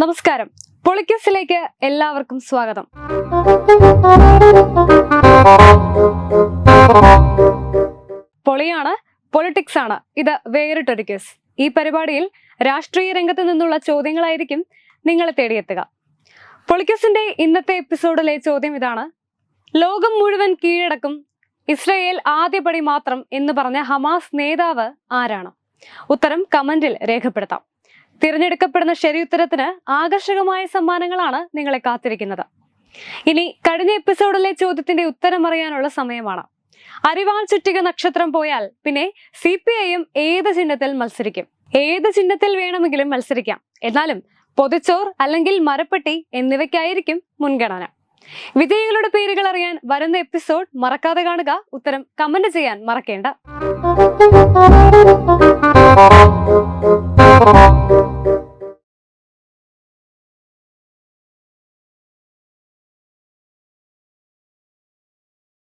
നമസ്കാരം. പൊളിക്കസിലേക്ക് എല്ലാവർക്കും സ്വാഗതം. പൊളിയാണ് പൊളിറ്റിക്സ് ആണ്. ഇത് വേറിട്ടൊരു കേസ്. ഈ പരിപാടിയിൽ രാഷ്ട്രീയ രംഗത്ത് നിന്നുള്ള ചോദ്യങ്ങളായിരിക്കും നിങ്ങളെ തേടിയെത്തുക. പൊളിക്കസിന്റെ ഇന്നത്തെ എപ്പിസോഡിലെ ചോദ്യം ഇതാണ്. ലോകം മുഴുവൻ കീഴടക്കും. ഇസ്രയേൽ ആദ്യപടി മാത്രം എന്ന് പറഞ്ഞ ഹമാസ് നേതാവ് ആരാണ്? ഉത്തരം കമന്റിൽ രേഖപ്പെടുത്താം. തിരഞ്ഞെടുക്കപ്പെടുന്ന ശരിയുത്തരത്തിന് ആകർഷകമായ സമ്മാനങ്ങളാണ് നിങ്ങളെ കാത്തിരിക്കുന്നത്. ഇനി കഴിഞ്ഞ എപ്പിസോഡിലെ ചോദ്യത്തിന്റെ ഉത്തരം അറിയാനുള്ള സമയമാണ്. അരിവാൾ ചുറ്റിക നക്ഷത്രം പോയാൽ പിന്നെ സി പി ഐയും ഏത് ചിഹ്നത്തിൽ മത്സരിക്കും? ഏത് ചിഹ്നത്തിൽ വേണമെങ്കിലും മത്സരിക്കാം. എന്നാലും പൊതിച്ചോർ അല്ലെങ്കിൽ മരപ്പെട്ടി എന്നിവയ്ക്കായിരിക്കും മുൻഗണന. വിജയികളുടെ പേരുകൾ അറിയാൻ വരുന്ന എപ്പിസോഡ് മറക്കാതെ കാണുക. ഉത്തരം കമന്റ് ചെയ്യാൻ മറക്കേണ്ട.